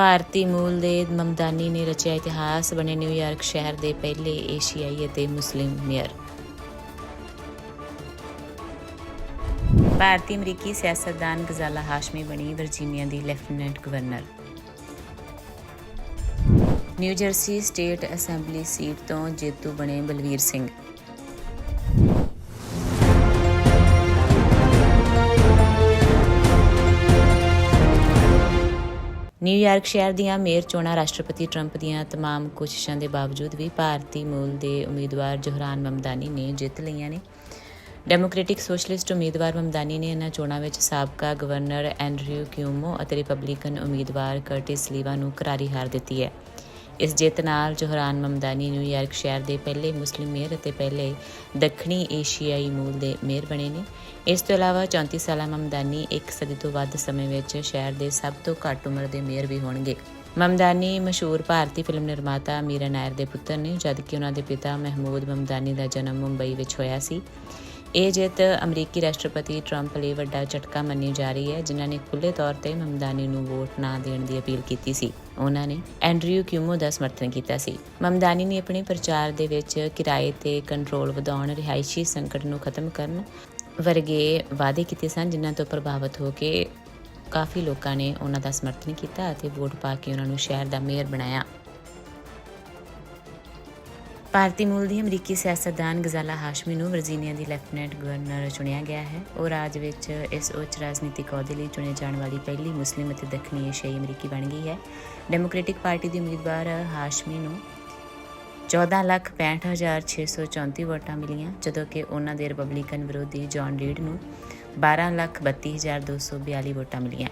ਭਾਰਤੀ ਮੂਲ ਦੇ ਮਮਦਾਨੀ ਨੇ ਰਚਿਆ ਇਤਿਹਾਸ ਬਣੇ ਨਿਊਯਾਰਕ ਸ਼ਹਿਰ ਦੇ ਪਹਿਲੇ ਏਸ਼ੀਆਈ ਅਤੇ ਮੁਸਲਿਮ ਮੇਅਰ। ਭਾਰਤੀ ਅਮਰੀਕੀ ਸਿਆਸਤਦਾਨ ਗਜ਼ਾਲਾ ਹਾਸ਼ਮੀ ਬਣੀ, ਵਰਜੀਨੀਆ ਦੀ lieutenant governor. New Jersey state assembly seat ਤੋਂ ਜੇਤੂ ਬਣੇ ਬਲਵੀਰ ਸਿੰਘ। ਨਿਊਯਾਰਕ ਸ਼ਹਿਰ ਦੀਆਂ ਮੇਅਰ ਚੋਣਾਂ ਰਾਸ਼ਟਰਪਤੀ ਟਰੰਪ ਦੀਆਂ तमाम ਕੋਸ਼ਿਸ਼ਾਂ ਦੇ ਬਾਵਜੂਦ ਵੀ ਭਾਰਤੀ ਮੂਲ ਦੇ ਉਮੀਦਵਾਰ ਜੋਹਰਾਨ ਮਮਦਾਨੀ ਨੇ ਜਿੱਤ ਲਈਆਂ ਨੇ ਡੈਮੋਕ੍ਰੈਟਿਕ ਸੋਸ਼ਲਿਸਟ ਉਮੀਦਵਾਰ ਮਮਦਾਨੀ ਨੇ ਇਹਨਾਂ ਚੋਣਾਂ ਵਿੱਚ ਸਾਬਕਾ ਗਵਰਨਰ ਐਂਡਰਿਊ ਕਿਊਮੋ ਅਤੇ ਰਿਪਬਲਿਕਨ ਉਮੀਦਵਾਰ ਕਰਟਿਸ ਲੀਵਾ ਨੂੰ ਕਰਾਰੀ ਹਾਰ ਦਿੱਤੀ ਹੈ ਇਸ ਜਿੱਤ ਨਾਲ ਜੋਹਰਾਨ ਮਮਦਾਨੀ ਨਿਊਯਾਰਕ ਸ਼ਹਿਰ ਦੇ ਪਹਿਲੇ ਮੁਸਲਿਮ ਮੇਅਰ ਅਤੇ ਪਹਿਲੇ ਦੱਖਣੀ ਏਸ਼ੀਆਈ ਮੂਲ ਦੇ ਮੇਅਰ ਬਣੇ ਨੇ। ਇਸ ਤੋਂ ਇਲਾਵਾ 34 ਸਾਲਾ ਮਮਦਾਨੀ ਇੱਕ ਸਦੀ ਤੋਂ ਵੱਧ ਸਮੇਂ ਵਿੱਚ ਸ਼ਹਿਰ ਦੇ ਸਭ ਤੋਂ ਘੱਟ ਉਮਰ ਦੇ ਮੇਅਰ ਵੀ ਹੋਣਗੇ। ਮਮਦਾਨੀ ਮਸ਼ਹੂਰ ਭਾਰਤੀ ਫਿਲਮ ਨਿਰਮਾਤਾ ਮੀਰਾ ਨਾਇਰ ਦੇ ਪੁੱਤਰ ਨੇ, ਜਦਕਿ ਉਹਨਾਂ ਦੇ ਪਿਤਾ ਮਹਿਮੂਦ ਮਮਦਾਨੀ ਦਾ ਜਨਮ ਮੁੰਬਈ ਵਿੱਚ ਹੋਇਆ ਸੀ। ਇਹ ਜਿੱਤ ਅਮਰੀਕੀ ਰਾਸ਼ਟਰਪਤੀ ਟਰੰਪ ਲਈ ਵੱਡਾ ਝਟਕਾ ਮੰਨੀ ਜਾ ਰਹੀ ਹੈ, ਜਿਨ੍ਹਾਂ ਨੇ ਖੁੱਲ੍ਹੇ ਤੌਰ ਤੇ ਮਮਦਾਨੀ ਨੂੰ ਵੋਟ ਨਾ ਦੇਣ ਦੀ ਅਪੀਲ ਕੀਤੀ ਸੀ। ਉਹਨਾਂ ਨੇ ਐਂਡਰਿਊ ਕਿਊਮੋ ਦਾ ਸਮਰਥਨ ਕੀਤਾ ਸੀ। ਮਮਦਾਨੀ ਨੇ ਆਪਣੇ ਪ੍ਰਚਾਰ ਦੇ ਵਿੱਚ ਕਿਰਾਏ ਤੇ ਕੰਟਰੋਲ ਵਧਾਉਣ, ਰਿਹਾਇਸ਼ੀ ਸੰਕਟ ਨੂੰ ਖਤਮ ਕਰਨ ਵਰਗੇ ਵਾਅਦੇ ਕੀਤੇ ਸਨ, ਜਿਨ੍ਹਾਂ ਤੋਂ ਪ੍ਰਭਾਵਿਤ ਹੋ ਕੇ ਕਾਫੀ ਲੋਕਾਂ ਨੇ ਉਹਨਾਂ ਦਾ ਸਮਰਥਨ ਕੀਤਾ ਅਤੇ ਵੋਟ ਪਾ ਕੇ ਉਹਨਾਂ ਨੂੰ ਸ਼ਹਿਰ ਦਾ ਮੇਅਰ ਬਣਾਇਆ। ਭਾਰਤੀ ਮੂਲ ਦੀ ਅਮਰੀਕੀ ਸਿਆਸਤਦਾਨ ਗਜ਼ਾਲਾ ਹਾਸ਼ਮੀ ਨੂੰ ਵਰਜੀਨੀਆ ਦੀ ਲੈਫਟੀਨੈਂਟ ਗਵਰਨਰ ਚੁਣਿਆ ਗਿਆ ਹੈ। ਉਹ ਰਾਜ ਵਿੱਚ ਇਸ ਉੱਚ ਰਾਜਨੀਤਿਕ ਅਹੁਦੇ ਲਈ ਚੁਣੇ ਜਾਣ ਵਾਲੀ ਪਹਿਲੀ ਮੁਸਲਿਮ ਅਤੇ ਦੱਖਣੀ ਏਸ਼ੀਆਈ ਅਮਰੀਕੀ ਬਣ ਗਈ ਹੈ। ਡੈਮੋਕ੍ਰੈਟਿਕ ਪਾਰਟੀ ਦੀ ਉਮੀਦਵਾਰ ਹਾਸ਼ਮੀ ਨੂੰ 1465634 ਵੋਟਾਂ ਮਿਲੀਆਂ, ਜਦੋਂ ਕਿ ਉਹਨਾਂ ਦੇ ਰਿਪਬਲਿਕਨ ਵਿਰੋਧੀ ਜੌਨ ਰੀਡ ਨੂੰ 1232242 ਵੋਟਾਂ ਮਿਲੀਆਂ।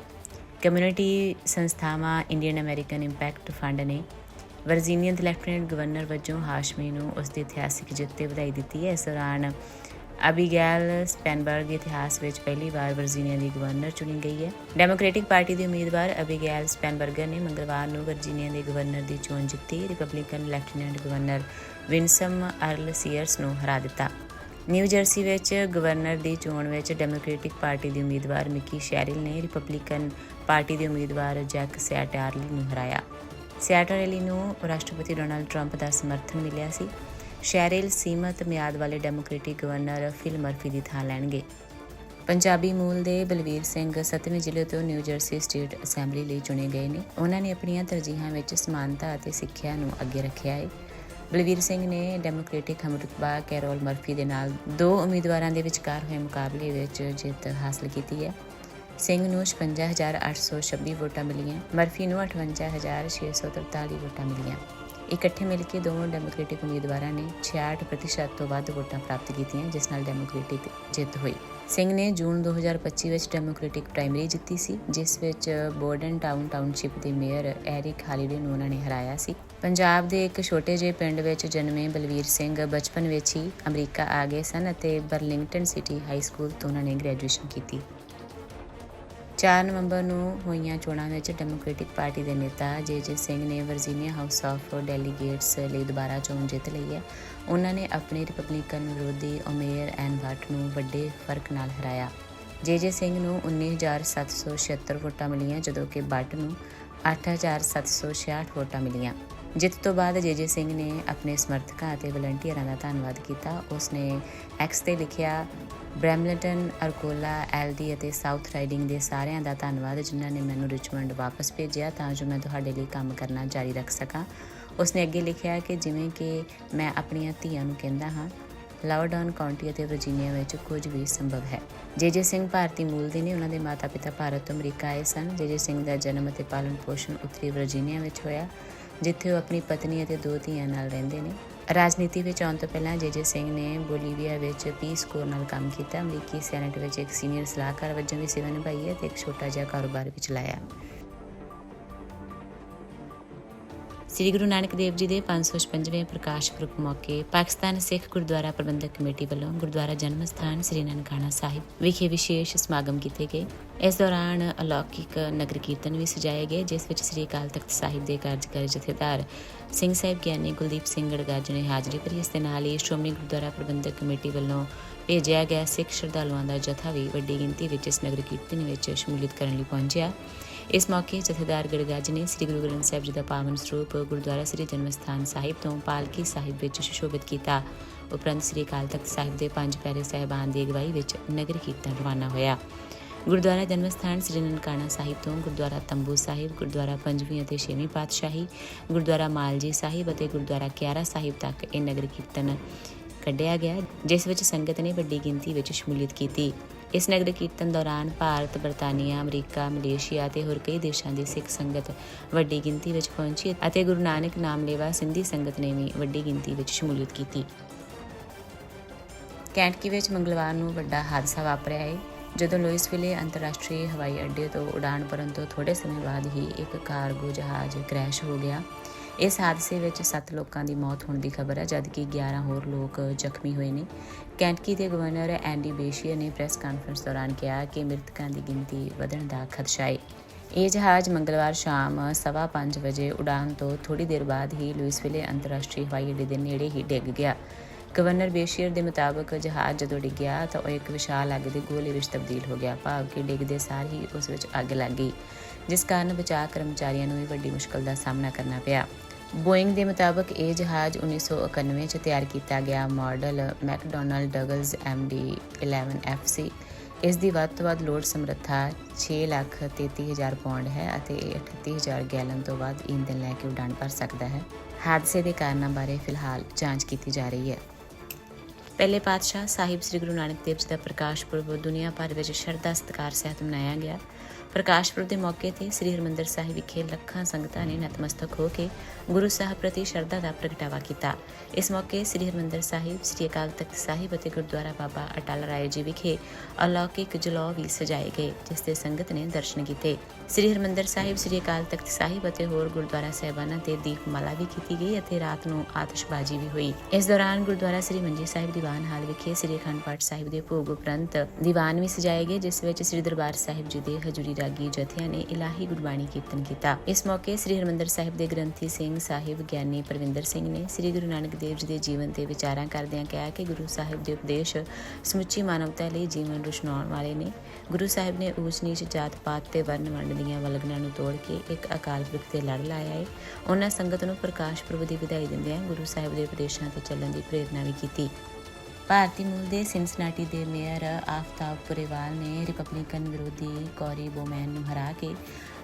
ਕਮਿਊਨਿਟੀ ਸੰਸਥਾਵਾਂ, ਇੰਡੀਅਨ ਅਮਰੀਕਨ ਇੰਪੈਕਟ ਫੰਡ ਨੇ ਵਰਜੀਨੀਆ ਦੇ ਲੈਫਟੀਨੈਂਟ ਗਵਰਨਰ ਵਜੋਂ ਹਾਸ਼ਮੀ ਨੂੰ ਉਸ ਦੀ ਇਤਿਹਾਸਿਕ ਜਿੱਤ ਤੇ ਵਧਾਈ ਦਿੱਤੀ ਹੈ। ਇਸ ਦੌਰਾਨ ਅਬੀਗੈਲ ਸਪੈਨਬਰਗ ਦੇ ਇਤਿਹਾਸ ਵਿੱਚ ਪਹਿਲੀ ਵਾਰ ਵਰਜੀਨੀਆ ਦੀ ਗਵਰਨਰ ਚੁਣੀ ਗਈ ਹੈ। ਡੈਮੋਕ੍ਰੈਟਿਕ ਪਾਰਟੀ ਦੇ ਉਮੀਦਵਾਰ ਅਬੀਗੈਲ ਸਪੈਨਬਰਗਰ ਨੇ ਮੰਗਲਵਾਰ ਨੂੰ ਵਰਜੀਨੀਆ ਦੇ ਗਵਰਨਰ ਦੀ ਚੋਣ ਜਿੱਤੀ। Republican lieutenant governor Winsome Earle Sears ਨੂੰ ਹਰਾ ਦਿੱਤਾ। ਨਿਊ ਜਰਸੀ ਵਿੱਚ ਗਵਰਨਰ ਦੀ ਚੋਣ ਵਿੱਚ ਡੈਮੋਕ੍ਰੈਟਿਕ ਪਾਰਟੀ ਦੀ ਉਮੀਦਵਾਰ ਮਿਕੀ ਸ਼ੈਰਿਲ ਨੇ ਰਿਪਬਲਿਕਨ ਪਾਰਟੀ ਦੇ ਉਮੀਦਵਾਰ ਜੈਕ ਸੈਟਾਰਲੀ ਨੂੰ ਹਰਾਇਆ। ਸਿਆਟਰਲੀ ਨੂੰ ਰਾਸ਼ਟਰਪਤੀ ਡੋਨਾਲਡ ਟਰੰਪ ਦਾ ਸਮਰਥਨ ਮਿਲਿਆ ਸੀ। ਸ਼ੈਰਿਲ ਸੀਮਤ ਮਿਆਦ ਵਾਲੇ ਡੈਮੋਕ੍ਰੈਟਿਕ ਗਵਰਨਰ ਫਿਲ ਮਰਫੀ ਦੀ ਥਾਂ ਲੈਣਗੇ। ਪੰਜਾਬੀ ਮੂਲ ਦੇ ਬਲਵੀਰ ਸਿੰਘ 7ਵੇਂ ਜ਼ਿਲ੍ਹੇ ਤੋਂ ਨਿਊ ਜਰਸੀ ਸਟੇਟ ਅਸੈਂਬਲੀ ਲਈ ਚੁਣੇ ਗਏ ਨੇ। ਉਹਨਾਂ ਨੇ ਆਪਣੀਆਂ ਤਰਜੀਹਾਂ ਵਿੱਚ ਸਮਾਨਤਾ ਅਤੇ ਸਿੱਖਿਆ ਨੂੰ ਅੱਗੇ ਰੱਖਿਆ ਹੈ ਬਲਵੀਰ ਸਿੰਘ ਨੇ ਡੈਮੋਕ੍ਰੈਟਿਕ ਹਮਰੁਤਬਾ ਕੈਰੋਲ ਮਰਫੀ ਦੇ ਨਾਲ ਦੋ ਉਮੀਦਵਾਰਾਂ ਦੇ ਵਿਚਕਾਰ ਹੋਏ ਮੁਕਾਬਲੇ ਵਿੱਚ ਜਿੱਤ ਹਾਸਲ ਕੀਤੀ ਹੈ। ਸਿੰਘ ਨੂੰ 56826 ਵੋਟਾਂ ਮਿਲੀਆਂ, ਮਰਫੀ ਨੂੰ 58643 ਵੋਟਾਂ ਮਿਲੀਆਂ। ਇਕੱਠੇ ਮਿਲ ਕੇ ਦੋਵਾਂ ਡੈਮੋਕ੍ਰੈਟਿਕ ਉਮੀਦਵਾਰਾਂ ਨੇ 66% ਤੋਂ ਵੱਧ ਵੋਟਾਂ ਪ੍ਰਾਪਤ ਕੀਤੀਆਂ, ਜਿਸ ਨਾਲ ਡੈਮੋਕ੍ਰੈਟਿਕ ਜਿੱਤ ਹੋਈ। ਸਿੰਘ ਨੇ ਜੂਨ 2025 ਵਿੱਚ ਡੈਮੋਕ੍ਰੈਟਿਕ ਪ੍ਰਾਇਮਰੀ ਜਿੱਤੀ ਸੀ, ਜਿਸ ਵਿੱਚ ਬੋਰਡਨ ਟਾਊਨ ਟਾਊਨਸ਼ਿਪ ਦੇ ਮੇਅਰ ਐਰਿਕ ਹਾਲੀਡੇ ਨੂੰ ਉਹਨਾਂ ਨੇ ਹਰਾਇਆ ਸੀ। ਪੰਜਾਬ ਦੇ ਇੱਕ ਛੋਟੇ ਜਿਹੇ ਪਿੰਡ ਵਿੱਚ ਜਨਮੇ ਬਲਵੀਰ ਸਿੰਘ ਬਚਪਨ ਵਿੱਚ ਹੀ ਅਮਰੀਕਾ ਆ ਗਏ ਸਨ ਅਤੇ ਬਰਲਿੰਗਟਨ ਸਿਟੀ ਹਾਈ ਸਕੂਲ ਤੋਂ ਉਹਨਾਂ ਨੇ ਗ੍ਰੈਜੂਏਸ਼ਨ ਕੀਤੀ। 4 ਨਵੰਬਰ ਨੂੰ ਹੋਈਆਂ ਚੋਣਾਂ ਵਿੱਚ ਡੈਮੋਕ੍ਰੈਟਿਕ ਪਾਰਟੀ ਦੇ ਨੇਤਾ ਜੇ ਜੇ ਸਿੰਘ ਨੇ ਵਰਜੀਨੀਆ ਹਾਊਸ ਆਫ ਡੈਲੀਗੇਟਸ ਲਈ ਦੁਬਾਰਾ ਚੋਣ ਜਿੱਤ ਲਈ ਹੈ। ਉਹਨਾਂ ਨੇ ਆਪਣੇ ਰਿਪਬਲਿਕਨ ਵਿਰੋਧੀ ਓਮੇਰ ਐਨ ਭੱਟ ਨੂੰ ਵੱਡੇ ਫ਼ਰਕ ਨਾਲ ਹਰਾਇਆ। ਜੇ ਜੇ ਸਿੰਘ ਨੂੰ 19776 ਵੋਟਾਂ ਮਿਲੀਆਂ, ਜਦੋਂ ਕਿ ਬੱਟ ਨੂੰ 8766 ਵੋਟਾਂ ਮਿਲੀਆਂ। ਜਿੱਤ ਤੋਂ ਬਾਅਦ ਜੇ ਜੇ ਸਿੰਘ ਨੇ ਆਪਣੇ ਸਮਰਥਕਾਂ ਅਤੇ ਵਲੰਟੀਅਰਾਂ ਦਾ ਧੰਨਵਾਦ ਕੀਤਾ। ਉਸ ਨੇ ਐਕਸ ਤੇ ਲਿਖਿਆ ਬ੍ਰੈਮਲਟਨ, ਅਰਕੋਲਾ, ਐਲਡੀ ਅਤੇ ਸਾਊਥ ਰਾਈਡਿੰਗ ਦੇ ਸਾਰਿਆਂ ਦਾ ਧੰਨਵਾਦ ਜਿਨ੍ਹਾਂ ਨੇ ਮੈਨੂੰ ਰਿਚਮੰਡ ਵਾਪਸ ਭੇਜਿਆ ਤਾਂ ਜੋ ਮੈਂ ਤੁਹਾਡੇ ਲਈ ਕੰਮ ਕਰਨਾ ਜਾਰੀ ਰੱਖ ਸਕਾਂ। ਉਸਨੇ ਅੱਗੇ ਲਿਖਿਆ ਕਿ ਜਿਵੇਂ ਕਿ ਮੈਂ ਆਪਣੀਆਂ ਧੀਆਂ ਨੂੰ ਕਹਿੰਦਾ ਹਾਂ ਲਾਉਡਨ ਕਾਉਂਟੀ ਅਤੇ ਵਰਜੀਨੀਆ ਵਿੱਚ ਕੁਝ ਵੀ ਸੰਭਵ ਹੈ। ਜੇ ਜੇ ਸਿੰਘ ਭਾਰਤੀ ਮੂਲ ਦੇ ਨੇ, ਉਹਨਾਂ ਦੇ ਮਾਤਾ-ਪਿਤਾ ਭਾਰਤ ਤੋਂ ਅਮਰੀਕਾ ਆਏ ਸਨ। ਜੇ ਜੇ ਸਿੰਘ ਦਾ ਜਨਮ ਅਤੇ ਪਾਲਣ ਪੋਸ਼ਣ ਉੱਤਰੀ ਵਰਜੀਨੀਆ ਵਿੱਚ ਹੋਇਆ ਜਿੱਥੇ ਉਹ ਆਪਣੀ ਪਤਨੀ ਅਤੇ ਦੋ ਧੀਆਂ ਨਾਲ ਰਹਿੰਦੇ ਨੇ। ਰਾਜਨੀਤੀ ਵਿੱਚ ਆਉਣ ਤੋਂ ਪਹਿਲਾਂ ਜੇ ਜੇ ਸਿੰਘ ਨੇ ਬੋਲੀਵੀਆ ਵਿੱਚ ਪੀਸ ਕੋਰ ਨਾਲ ਕੰਮ ਕੀਤਾ। ਅਮਰੀਕੀ ਸੈਨੇਟ ਵਿੱਚ ਇੱਕ ਸੀਨੀਅਰ ਸਲਾਹਕਾਰ ਵਜੋਂ ਵੀ ਸੇਵਾ ਨਿਭਾਈ ਹੈ ਤੇ ਇੱਕ ਛੋਟਾ ਜਿਹਾ ਕਾਰੋਬਾਰ ਵੀ ਚਲਾਇਆ। ਸ੍ਰੀ ਗੁਰੂ ਨਾਨਕ ਦੇਵ ਜੀ ਦੇ 555ਵੇਂ ਪ੍ਰਕਾਸ਼ ਪੁਰਬ ਮੌਕੇ ਪਾਕਿਸਤਾਨ ਸਿੱਖ ਗੁਰਦੁਆਰਾ ਪ੍ਰਬੰਧਕ ਕਮੇਟੀ ਵੱਲੋਂ ਗੁਰਦੁਆਰਾ ਜਨਮ ਸਥਾਨ ਸ੍ਰੀ ਨਨਕਾਣਾ ਸਾਹਿਬ ਵਿਖੇ ਵਿਸ਼ੇਸ਼ ਸਮਾਗਮ ਕੀਤੇ ਗਏ। ਇਸ ਦੌਰਾਨ ਅਲੌਕਿਕ ਨਗਰ ਕੀਰਤਨ ਵੀ ਸਜਾਏ ਗਏ, ਜਿਸ ਵਿੱਚ ਸ੍ਰੀ ਅਕਾਲ ਤਖਤ ਸਾਹਿਬ ਦੇ ਕਾਰਜਕਾਰੀ ਜਥੇਦਾਰ ਸਿੰਘ ਸਾਹਿਬ ਗਿਆਨੀ ਕੁਲਦੀਪ ਸਿੰਘ ਗੜਗਾਜ ਨੇ ਹਾਜ਼ਰੀ ਭਰੀ। ਇਸ ਦੇ ਨਾਲ ਹੀ ਸ਼੍ਰੋਮਣੀ ਗੁਰਦੁਆਰਾ ਪ੍ਰਬੰਧਕ ਕਮੇਟੀ ਵੱਲੋਂ ਭੇਜਿਆ ਗਿਆ ਸਿੱਖ ਸ਼ਰਧਾਲੂਆਂ ਦਾ ਜਥਾ ਵੀ ਵੱਡੀ ਗਿਣਤੀ ਵਿੱਚ ਇਸ ਨਗਰ ਕੀਰਤਨ ਵਿੱਚ ਸ਼ਮੂਲੀਅਤ ਕਰਨ ਲਈ ਪਹੁੰਚਿਆ। ਇਸ ਮੌਕੇ ਜਥੇਦਾਰ ਗੜਗੱਜ ਨੇ ਸ੍ਰੀ ਗੁਰੂ ਗ੍ਰੰਥ ਸਾਹਿਬ ਜੀ ਦਾ ਪਾਵਨ ਸਰੂਪ ਗੁਰਦੁਆਰਾ ਸ੍ਰੀ ਜਨਮ ਸਥਾਨ ਸਾਹਿਬ ਤੋਂ ਪਾਲਕੀ ਸਾਹਿਬ ਵਿੱਚ ਸੁਸ਼ੋਭਿਤ ਕੀਤਾ। ਉਪਰੰਤ ਸ੍ਰੀ ਅਕਾਲ ਤਖਤ ਸਾਹਿਬ ਦੇ ਪੰਜ ਪਿਆਰੇ ਸਾਹਿਬਾਨ ਦੀ ਅਗਵਾਈ ਵਿੱਚ ਨਗਰ ਕੀਰਤਨ ਰਵਾਨਾ ਹੋਇਆ। ਗੁਰਦੁਆਰਾ ਜਨਮ ਸਥਾਨ ਸ੍ਰੀ ਨਨਕਾਣਾ ਸਾਹਿਬ ਤੋਂ ਗੁਰਦੁਆਰਾ ਤੰਬੂ ਸਾਹਿਬ, ਗੁਰਦੁਆਰਾ ਪੰਜਵੀਂ ਅਤੇ ਛੇਵੀਂ ਪਾਤਸ਼ਾਹੀ, ਗੁਰਦੁਆਰਾ ਮਾਲਜੀ ਸਾਹਿਬ ਅਤੇ ਗੁਰਦੁਆਰਾ ਕਿਆਰਾ ਸਾਹਿਬ ਤੱਕ ਇਹ ਨਗਰ ਕੀਰਤਨ ਕੱਢਿਆ ਗਿਆ ਜਿਸ ਵਿੱਚ ਸੰਗਤ ਨੇ ਵੱਡੀ ਗਿਣਤੀ ਵਿੱਚ ਸ਼ਮੂਲੀਅਤ ਕੀਤੀ। ਇਸ ਨਗਰ ਕੀਰਤਨ ਦੌਰਾਨ ਭਾਰਤ, ਬਰਤਾਨੀਆ, ਅਮਰੀਕਾ, ਮਲੇਸ਼ੀਆ ਅਤੇ ਹੋਰ ਕਈ ਦੇਸ਼ਾਂ ਦੀ ਸਿੱਖ ਸੰਗਤ ਵੱਡੀ ਗਿਣਤੀ ਵਿੱਚ ਪਹੁੰਚੀ ਅਤੇ ਗੁਰੂ ਨਾਨਕ ਨਾਮ ਲੇਵਾ ਸਿੰਧੀ ਸੰਗਤ ਨੇ ਵੀ ਵੱਡੀ ਗਿਣਤੀ ਵਿੱਚ ਸ਼ਮੂਲੀਅਤ ਕੀਤੀ। ਕੈਂਟਕੀ ਵਿੱਚ ਮੰਗਲਵਾਰ ਨੂੰ ਵੱਡਾ ਹਾਦਸਾ ਵਾਪਰਿਆ ਹੈ ਜਦੋਂ ਲੁਈਸਵਿਲੇ ਅੰਤਰਰਾਸ਼ਟਰੀ ਹਵਾਈ ਅੱਡੇ ਤੋਂ ਉਡਾਣ ਭਰਨ ਤੋਂ ਥੋੜੇ ਸਮੇਂ ਬਾਅਦ ਹੀ ਇੱਕ ਕਾਰਗੋ ਜਹਾਜ਼ ਕ੍ਰੈਸ਼ ਹੋ ਗਿਆ। ਇਸ ਹਾਦਸੇ ਵਿੱਚ 7 ਲੋਕਾਂ ਦੀ ਮੌਤ ਹੋਣ ਦੀ ਖਬਰ ਹੈ, ਜਦਕਿ 11 ਹੋਰ ਲੋਕ ਜ਼ਖਮੀ ਹੋਏ ਨੇ। ਕੈਂਟਕੀ ਦੇ ਗਵਰਨਰ ਐਂਡੀ ਬੇਸ਼ੀਅਰ ਨੇ ਪ੍ਰੈਸ ਕਾਨਫਰੰਸ ਦੌਰਾਨ ਕਿਹਾ ਕਿ ਮ੍ਰਿਤਕਾਂ ਦੀ ਗਿਣਤੀ ਵਧਣ ਦਾ ਖਦਸ਼ਾ ਹੈ ਇਹ ਜਹਾਜ਼ ਮੰਗਲਵਾਰ ਸ਼ਾਮ 5:30 ਵਜੇ ਉਡਾਣ ਤੋਂ ਥੋੜੀ ਦੇਰ ਬਾਅਦ ਹੀ ਲੁਈਸਵਿਲੇ ਅੰਤਰਰਾਸ਼ਟਰੀ ਹਵਾਈ ਅੱਡੇ ਦੇ ਨੇੜੇ ਹੀ ਡਿੱਗ ਗਿਆ। ਗਵਰਨਰ ਬੇਸ਼ੀਅਰ ਦੇ ਮੁਤਾਬਕ ਜਹਾਜ਼ ਜਦੋਂ ਡਿੱਗਿਆ ਤਾਂ ਉਹ ਇੱਕ ਵਿਸ਼ਾਲ ਅੱਗ ਦੇ ਗੋਲੇ ਵਿੱਚ ਤਬਦੀਲ ਹੋ ਗਿਆ। ਭਾਵ ਕਿ ਡਿੱਗਦੇ ਸਾਰ ਹੀ ਉਸ ਵਿੱਚ ਅੱਗ ਲੱਗ ਗਈ, ਜਿਸ ਕਾਰਨ ਬਚਾਅ ਕਰਮਚਾਰੀਆਂ ਨੂੰ ਵੀ ਵੱਡੀ ਮੁਸ਼ਕਲ ਦਾ ਸਾਹਮਣਾ ਕਰਨਾ ਪਿਆ। ਬੋਇੰਗ ਦੇ ਮੁਤਾਬਕ ਇਹ ਜਹਾਜ਼ 1991 ਚ ਤਿਆਰ ਕੀਤਾ ਗਿਆ model McDonnell Douglas MD 11FC ਇਸ ਦੀ ਵੱਧ ਤੋਂ ਵੱਧ ਲੋਡ ਸਮਰੱਥਾ 6,33,000 ਪੌਂਡ ਹੈ ਅਤੇ ਇਹ 38,000 ਗੈਲਨ ਤੋਂ ਵੱਧ ਈਂਧਨ ਲੈ ਕੇ ਉਡਾਣ ਭਰ ਸਕਦਾ ਹੈ। ਹਾਦਸੇ ਦੇ ਕਾਰਨਾਂ ਬਾਰੇ ਫਿਲਹਾਲ ਜਾਂਚ ਕੀਤੀ ਜਾ ਰਹੀ ਹੈ। ਪਹਿਲੇ ਪਾਤਸ਼ਾਹ ਸਾਹਿਬ ਸ੍ਰੀ ਗੁਰੂ ਨਾਨਕ ਦੇਵ ਜੀ ਦਾ ਪ੍ਰਕਾਸ਼ ਪੁਰਬ ਦੁਨੀਆ ਭਰ ਵਿੱਚ ਸ਼ਰਧਾ ਸਤਿਕਾਰ ਸਹਿਤ ਮਨਾਇਆ ਗਿਆ। ਪ੍ਰਕਾਸ਼ ਪੁਰਬ ਦੇ ਮੌਕੇ ਤੇ ਸ੍ਰੀ ਹਰਿਮੰਦਰ ਸਾਹਿਬ ਵਿਖੇ ਲੱਖਾਂ ਸੰਗਤਾਂ ਨੇ ਨਤਮਸਤਕ ਹੋ ਕੇ ਗੁਰੂ ਸਾਹਿਬ ਪ੍ਰਤੀ ਸ਼ਰਧਾ ਦਾ ਪ੍ਰਗਟਾਵਾ ਕੀਤਾ। ਇਸ ਮੌਕੇ ਸ੍ਰੀ ਹਰਿਮੰਦਰ ਸਾਹਿਬ, ਸ੍ਰੀ ਅਕਾਲ ਤਖਤ ਸਾਹਿਬ ਅਤੇ ਗੁਰਦੁਆਰਾ ਬਾਬਾ ਅਟਲ ਰਾਏ ਜੀ ਵਿਖੇ ਅਲੌਕਿਕ ਜਲੌ ਵੀ ਸਜਾਏ ਗਏ, ਜਿਸ ਦੇ ਸੰਗਤ ਨੇ ਦਰਸ਼ਨ ਕੀਤੇ। ਸ੍ਰੀ ਹਰਿਮੰਦਰ ਸਾਹਿਬ, ਸ੍ਰੀ ਅਕਾਲ ਤਖਤ ਸਾਹਿਬ ਅਤੇ ਹੋਰ ਗੁਰਦੁਆਰਾ ਸਾਹਿਬਾਨਾਂ ਤੇ ਦੀਪਮਾਲਾ ਵੀ ਕੀਤੀ ਗਈ ਅਤੇ ਰਾਤ ਨੂੰ ਆਤਿਸ਼ਬਾਜ਼ੀ ਵੀ ਹੋਈ। ਇਸ ਦੌਰਾਨ ਗੁਰਦੁਆਰਾ ਸ੍ਰੀ ਮੰਜੀ ਸਾਹਿਬ ਦੀਵਾਨ ਹਾਲ ਵਿਖੇ ਸ੍ਰੀ ਅਖੰਡ ਪਾਠ ਸਾਹਿਬ ਦੇ ਭੋਗ ਉਪਰੰਤ ਦੀਵਾਨ ਵੀ ਸਜਾਏ ਗਏ, ਜਿਸ ਵਿੱਚ ਸ੍ਰੀ ਦਰਬਾਰ ਸਾਹਿਬ ਜੀ ਦੇ ਹਜੂਰੀ ਰਾਗੀ ਜਥਿਆਂ ਨੇ ਇਲਾਹੀ ਗੁਰਬਾਣੀ ਕੀਰਤਨ ਕੀਤਾ। ਇਸ ਮੌਕੇ ਸ੍ਰੀ ਹਰਿਮੰਦਰ ਸਾਹਿਬ ਦੇ ਗ੍ਰੰਥੀ ਸਿੰਘ ਸਾਹਿਬ ਗਿਆਨੀ ਪ੍ਰਵਿੰਦਰ ਸਿੰਘ ਨੇ ਸ੍ਰੀ ਗੁਰੂ ਨਾਨਕ ਦੇਵ ਜੀ ਦੇ ਜੀਵਨ ਤੇ ਵਿਚਾਰਾਂ ਕਰਦਿਆਂ ਕਿਹਾ ਕਿ ਗੁਰੂ ਸਾਹਿਬ ਦੇ ਉਪਦੇਸ਼ ਸਮੁੱਚੀ ਮਾਨਵਤਾ ਲਈ ਜੀਵਨ ਰੁਸ਼ਨਾਉਣ ਵਾਲੇ ਨੇ। ਗੁਰੂ ਸਾਹਿਬ ਨੇ ਊਚ ਨੀਚ ਜਾਤ ਪਾਤ ਤੇ ਵਰਨ ਵੰਡ ਦੀਆਂ ਵਲਗਣਾਂ ਨੂੰ ਤੋੜ ਕੇ ਇੱਕ ਅਕਾਲ ਪੁਰਖ ਤੇ ਲੜ ਲਾਇਆ ਹੈ ਉਹਨਾਂ ਸੰਗਤ ਨੂੰ ਪ੍ਰਕਾਸ਼ ਪੁਰਬ ਦੀ ਵਧਾਈ ਦਿੰਦਿਆਂ ਗੁਰੂ ਸਾਹਿਬ ਦੇ ਉਪਦੇਸ਼ਾਂ ਤੇ ਚੱਲਣ ਦੀ ਪ੍ਰੇਰਣਾ ਵੀ ਕੀਤੀ। ਭਾਰਤੀ ਮੂਲ ਦੇ ਸਿਨਸਨਾਟੀ ਦੇ ਮੇਅਰ ਆਫਤਾਬ ਪੁਰੇਵਾਲ ਨੇ ਰਿਪਬਲਿਕਨ ਵਿਰੋਧੀ ਕੋਰੀ ਬੋਮੈਨ ਨੂੰ ਹਰਾ ਕੇ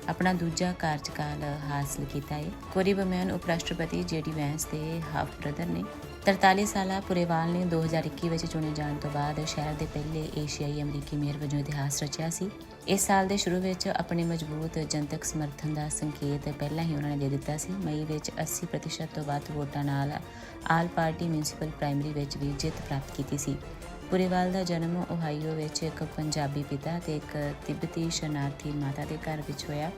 ਆਪਣਾ ਦੂਜਾ ਕਾਰਜਕਾਲ ਹਾਸਲ ਕੀਤਾ ਹੈ ਕੋਰੀ ਬੋਮੈਨ ਉਪ ਰਾਸ਼ਟਰਪਤੀ ਜੇਡੀ ਵੈਂਸ ਦੇ ਹਾਫ ਬ੍ਰਦਰ ਨੇ। 43 ਸਾਲਾ ਪੁਰੇਵਾਲ ਨੇ 2021 ਵਿੱਚ ਚੁਣੇ ਜਾਣ ਤੋਂ ਬਾਅਦ ਸ਼ਹਿਰ ਦੇ ਪਹਿਲੇ ਏਸ਼ੀਆਈ ਅਮਰੀਕੀ ਮੇਅਰ ਵਜੋਂ ਇਤਿਹਾਸ ਰਚਿਆ ਸੀ। ਇਸ ਸਾਲ ਦੇ ਸ਼ੁਰੂ ਵਿੱਚ ਆਪਣੇ ਮਜ਼ਬੂਤ ਜਨਤਕ ਸਮਰਥਨ ਦਾ ਸੰਕੇਤ ਪਹਿਲਾਂ ਹੀ ਉਹਨਾਂ ਨੇ ਦੇ ਦਿੱਤਾ ਸੀ। ਮਈ ਵਿੱਚ 80% ਤੋਂ ਵੱਧ ਵੋਟਾਂ ਨਾਲ ਆਲ ਪਾਰਟੀ ਮਿਊਨਿਸਪਲ ਪ੍ਰਾਇਮਰੀ ਵਿੱਚ ਵੀ ਜਿੱਤ ਪ੍ਰਾਪਤ ਕੀਤੀ ਸੀ। ਪੁਰੇਵਾਲ ਦਾ ਜਨਮ ਓਹਾਈਓ ਵਿੱਚ ਇੱਕ ਪੰਜਾਬੀ ਪਿਤਾ ਤੇ ਇੱਕ ਤਿੱਬਤੀ ਸ਼ਰਨਾਰਥੀ ਮਾਤਾ ਦੇ ਘਰ ਵਿੱਚ ਹੋਇਆ।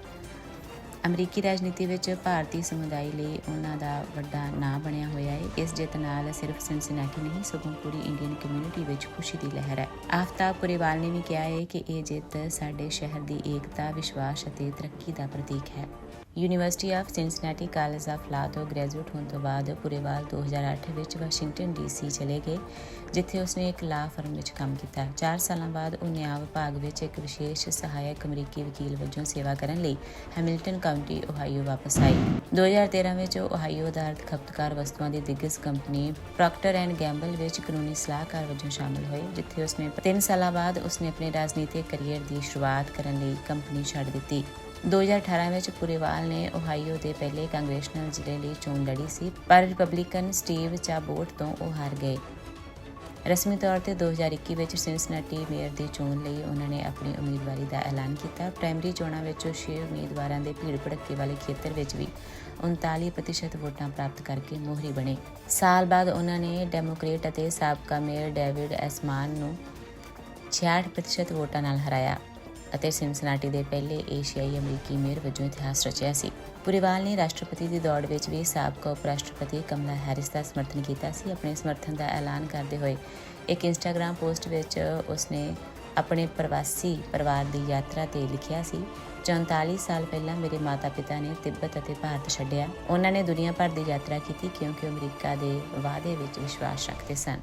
ਅਮਰੀਕੀ ਰਾਜਨੀਤੀ ਵਿੱਚ ਭਾਰਤੀ ਸਮੁਦਾਇ ਲਈ ਉਹਨਾਂ ਦਾ ਵੱਡਾ ਨਾਂ ਬਣਿਆ ਹੋਇਆ ਹੈ। ਇਸ ਜਿੱਤ ਨਾਲ ਸਿਰਫ ਸਿਨਸਿਨਾਟੀ ਨਹੀਂ, ਸਗੋਂ ਪੂਰੀ ਇੰਡੀਅਨ ਕਮਿਊਨਿਟੀ ਵਿੱਚ ਖੁਸ਼ੀ ਦੀ ਲਹਿਰ ਹੈ। ਆਫਤਾਬ ਪੁਰੇਵਾਲ ਨੇ ਵੀ ਕਿਹਾ ਹੈ ਕਿ ਇਹ ਜਿੱਤ ਸਾਡੇ ਸ਼ਹਿਰ ਦੀ ਏਕਤਾ, ਵਿਸ਼ਵਾਸ ਅਤੇ ਤਰੱਕੀ ਦਾ ਪ੍ਰਤੀਕ ਹੈ। University of Cincinnati college of law ਤੋਂ ਗ੍ਰੈਜੂਏਟ ਹੋਣ ਤੋਂ ਬਾਅਦ ਪੂਰੇ ਪੁਰੇਵਾਲ 2008 ਵਿੱਚ ਵਾਸ਼ਿੰਗਟਨ ਡੀਸੀ ਚਲੇ ਗਏ, ਜਿੱਥੇ ਉਸਨੇ ਇੱਕ ਲਾ ਫਰਮ ਵਿੱਚ ਕੰਮ ਕੀਤਾ। 4 ਸਾਲਾਂ ਬਾਅਦ ਉਹ ਨਿਆਂ ਵਿਭਾਗ ਵਿੱਚ ਇੱਕ ਵਿਸ਼ੇਸ਼ ਸਹਾਇਕ ਅਮਰੀਕੀ ਵਕੀਲ ਵਜੋਂ ਸੇਵਾ ਕਰਨ ਲਈ ਹੈਮਿਲਟਨ ਕਾਉਂਟੀ ਓਹਾਈਓ ਵਾਪਸ ਆਈ। 2013 ਵਿੱਚ ਉਹ ਓਹਾਈਓ ਆਧਾਰਿਤ ਖਪਤਕਾਰ ਵਸਤੂਆਂ ਦੀ ਦਿੱਗਜ ਕੰਪਨੀ ਪ੍ਰੋਕਟਰ ਐਂਡ ਗੈਂਬਲ ਵਿੱਚ ਕਾਨੂੰਨੀ ਸਲਾਹਕਾਰ ਵਜੋਂ ਸ਼ਾਮਲ ਹੋਏ ਜਿੱਥੇ ਉਸਨੇ 3 ਸਾਲਾਂ ਬਾਅਦ ਉਸਨੇ ਆਪਣੇ ਰਾਜਨੀਤਿਕ ਕੈਰੀਅਰ ਦੀ ਸ਼ੁਰੂਆਤ ਕਰਨ ਲਈ ਕੰਪਨੀ ਛੱਡ ਦਿੱਤੀ। 2018 ਵਿੱਚ ਪੁਰੇਵਾਲ ਨੇ ਓਹਾਈਓ ਦੇ ਪਹਿਲੇ ਕਾਂਗਰੈਸ਼ਨਲ ਜ਼ਿਲ੍ਹੇ ਲਈ ਚੋਣ ਲੜੀ ਸੀ, ਪਰ ਰਿਪਬਲਿਕਨ ਸਟੀਵ ਚਾਬੋਟ ਤੋਂ ਉਹ ਹਾਰ ਗਏ। ਰਸਮੀ ਤੌਰ ਤੇ 2021 ਵਿੱਚ ਸਿਨਸਿਨਾਟੀ ਮੇਅਰ ਦੀ ਚੋਣ ਲਈ ਉਹਨਾਂ ਨੇ ਆਪਣੀ ਉਮੀਦਵਾਰੀ ਦਾ ਐਲਾਨ ਕੀਤਾ। ਪ੍ਰਾਇਮਰੀ ਚੋਣਾਂ ਵਿੱਚ ਉਹ ਛੇ ਉਮੀਦਵਾਰਾਂ ਦੇ ਭੀੜ ਭੜੱਕੇ ਵਾਲੇ ਖੇਤਰ ਵਿੱਚ ਵੀ 39% ਵੋਟਾਂ ਪ੍ਰਾਪਤ ਕਰਕੇ ਮੋਹਰੀ ਬਣੇ। ਸਾਲ ਬਾਅਦ ਉਹਨਾਂ ਨੇ ਡੈਮੋਕ੍ਰੇਟ ਅਤੇ ਸਾਬਕਾ ਮੇਅਰ ਡੇਵਿਡ ਐਸਮਾਨ ਨੂੰ 66% ਵੋਟਾਂ ਨਾਲ ਹਰਾਇਆ। ਅਤੇ ਸਿਨਸਿਨਾਟੀ ਦੇ ਪਹਿਲੇ ਏਸ਼ੀਆਈ ਅਮਰੀਕੀ ਮੇਅਰ ਵਜੋਂ ਇਤਿਹਾਸ ਰਚਿਆ ਸੀ। ਪੁਰੀਵਾਲ ਨੇ ਰਾਸ਼ਟਰਪਤੀ ਦੀ ਦੌੜ ਵਿੱਚ ਵੀ ਸਾਬਕਾ ਉਪ ਰਾਸ਼ਟਰਪਤੀ ਕਮਲਾ ਹੈਰਿਸ ਦਾ ਸਮਰਥਨ ਕੀਤਾ ਸੀ, ਆਪਣੇ ਸਮਰਥਨ ਦਾ ਐਲਾਨ ਕਰਦੇ ਹੋਏ। ਇੱਕ ਇੰਸਟਾਗ੍ਰam ਪੋਸਟ ਵਿੱਚ ਉਸਨੇ ਆਪਣੇ ਪ੍ਰਵਾਸੀ ਪਰਿਵਾਰ ਦੀ ਯਾਤਰਾ ਤੇ ਲਿਖਿਆ ਸੀ 44 ਸਾਲ ਪਹਿਲਾਂ ਮੇਰੇ ਮਾਤਾ-ਪਿਤਾ ਨੇ ਤਿੱਬਤ ਅਤੇ ਭਾਰਤ ਛੱਡਿਆ। ਉਹਨਾਂ ਨੇ ਦੁਨੀਆ ਭਰ ਦੀ ਯਾਤਰਾ ਕੀਤੀ ਕਿਉਂਕਿ ਅਮਰੀਕਾ ਦੇ ਵਾਅਦੇ ਵਿੱਚ ਵਿਸ਼ਵਾਸ ਰੱਖਦੇ ਸਨ।